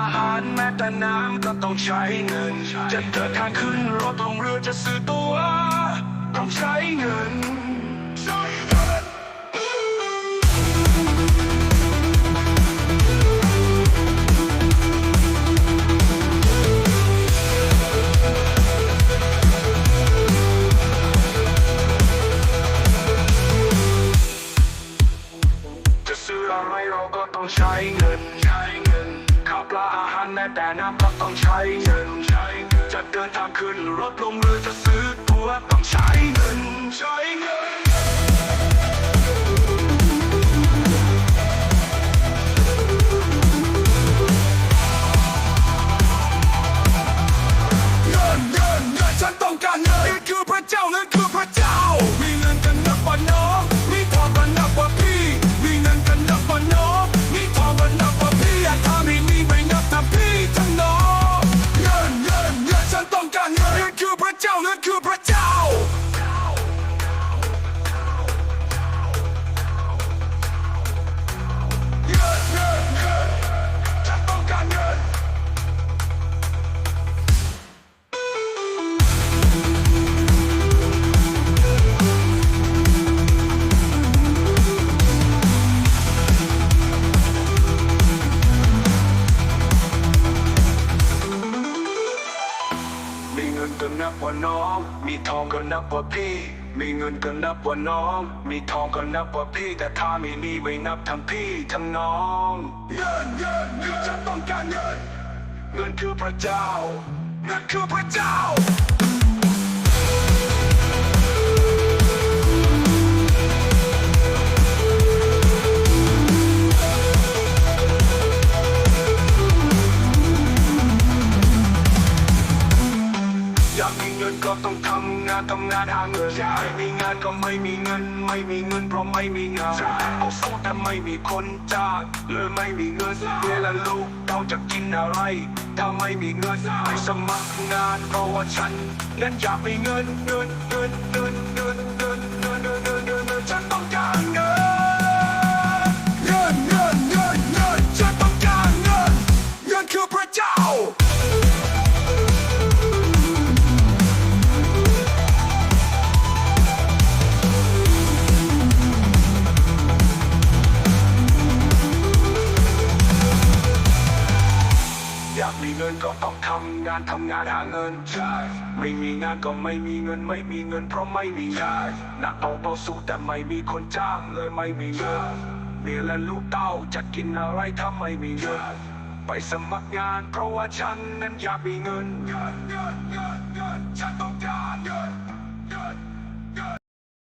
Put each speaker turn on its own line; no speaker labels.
าหารแม้แต่น้ำก็ต้องใช้เงิน จะเดินทางขึ้นรถลงเรือจะซื้อตัว ต้องใช้เงินใช้เงินจะซื้ออะไรเราก็ต้องใช้เงิน ลาอาหารแม้แต่น้ำก็ต้องใช้เงินใช้จะเดินทางขึ้นรถลงเรือจะซื้อตัวต้องใช้เงินใช้เงิน นก็นับว่าน้อง มีทองก็นับว่าพี่ มีเงินก็นับว่าน้อง มีทองก็นับว่าพี่ แต่ถ้าไม่มีไว้นับทั้งพี่ทั้งน้องเงินเงินเงินฉันต้องการเงิน เงินคือพระเจ้า เงินคือพระเจ้า ก็ต้องทำงานทำงานหาเงินไม่มีงานก็ไม่มีเงิน ไม่มีเงินเพราะไม่มีงานเอาโซ่แต่ไม่มีคนจ้างเลยไม่มีเงินเวลาลูกเราจะกินอะไร ถ้าไม่มีเงินไม่สมัครงานเพราะว่าฉัน นั้นอยากมีเงินเงินเงินเงินเงินเงินเงินเงินเงินเงินเงินฉันต้องการเงินเงินเงินเงินเงินฉันต้องการเงินเงินคือพระเจ้า อยากมีเงินก็ต้องทำงานทำงานหาเงินใช่ไม่มีงานก็ไม่มีเงินไม่มีเงินเพราะไม่มีงานหนักต้องต่อสู้แต่ไม่มีคนจ้างเลยไม่มีเงินเมียและลูกเต้าจะกินอะไรถ้าไม่มีเงินไปสมัครงานเพราะว่าฉันนั้นอยากมีเงินเงินเงินเงิน